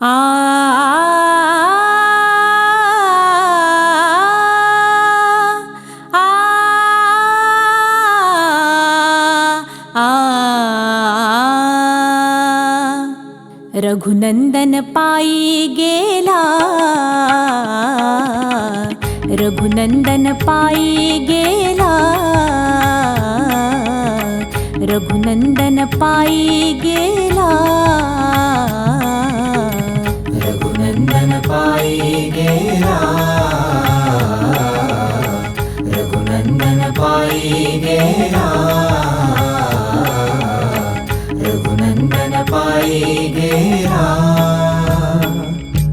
आ आ रघुनंदन पायी गेला रघुनंदन पायी गेला रघुनंदन पायी गेला पायी गेला रघुनंदन पायी गेला रघुनंदन पायी गेला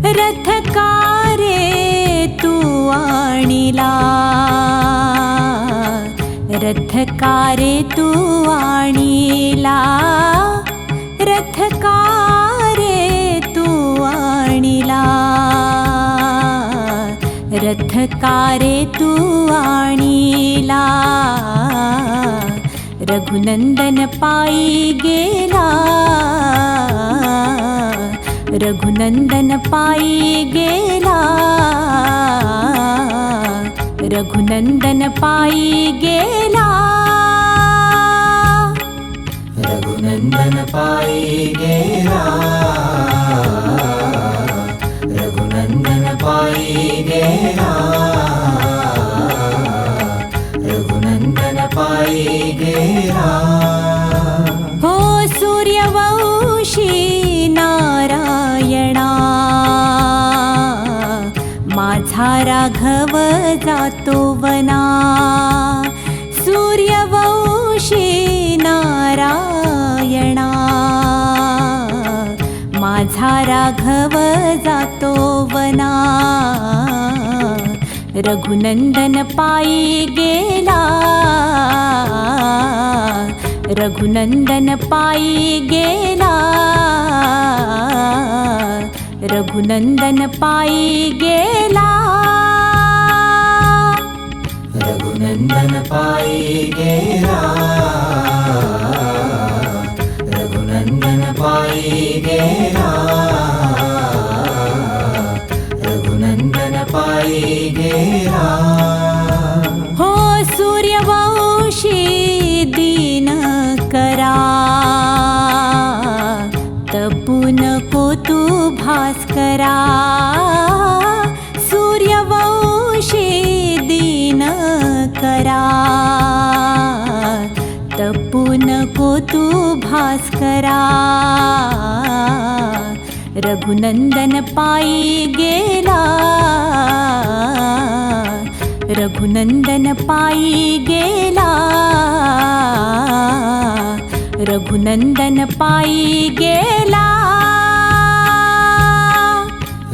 रथकारे तू आणिला. रथकारे तू आणिला. रथकार रथकारे तू आणीला. रघुनंदन पायी गेला. रघुनंदन पायी गेला. रघुनंदन पायी गेला. रघुनंदन पायी गेला. पायी गेला रघुनंदन पायी गेला हो सूर्यवंशी नारायणा। माझा राघव जातो वना। सूर्यवंशी नारायणा। माझा राघव जातो वना. रघुनंदन पायी गेला. रघुनंदन पायी गेला. रघुनंदन पायी गेला. रघुनंदन पायी गेला. रघुनंदन पायी गेला. हो सूर्यवंशी बौशीन करा। त पुन पोतु भास् सूर्य बहुषी दीन पुन पोतु रघुनंदन पायी गेला रघुनंदन पायी गेला रघुनंदन पायी गेला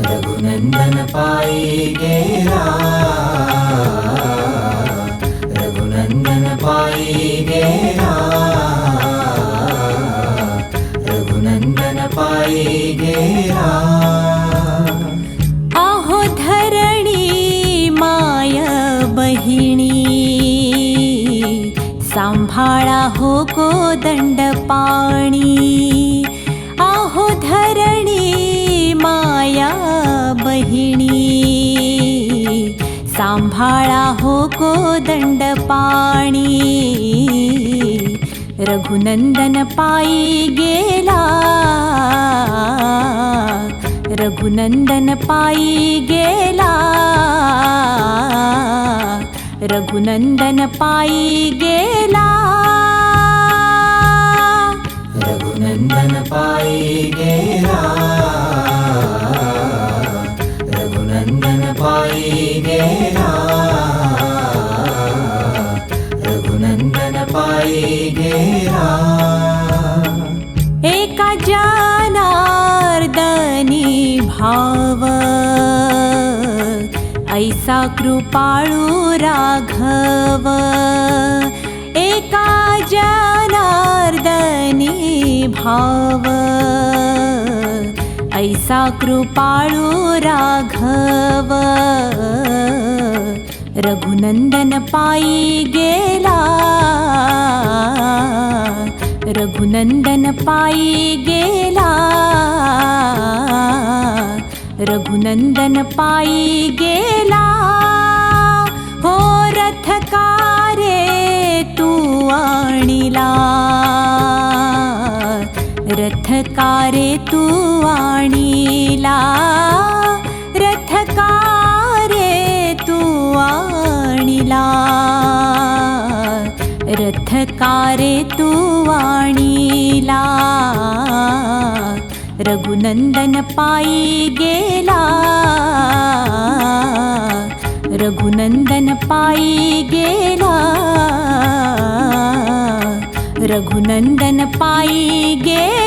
रघुनंदन पायी गेला धरणी माय सांभाळा हो दंड पाणी। आहो धरणी माया बहिणी सांभाळा हो दंड पाणी रघुनंदन पायी गेला. रघुनंदन पायी गेला. रघुनंदन पायी गेला. रघुनंदन पायी एका जनार्दनी भाव। ऐसा कृपाळू राघव। एका जनार्दनी भाव। ऐसा कृपाळू राघव रघुनंदन पायी गेला रघुनंदन पायी गेला रघुनंदन पायी गेला हो रथकारे तू आणिला। रथकारे तू आणिला अंधकारे तू वाणीला. रघुनंदन पायी गेला. रघुनंदन पायी गेला. रघुनंदन पायी गेला.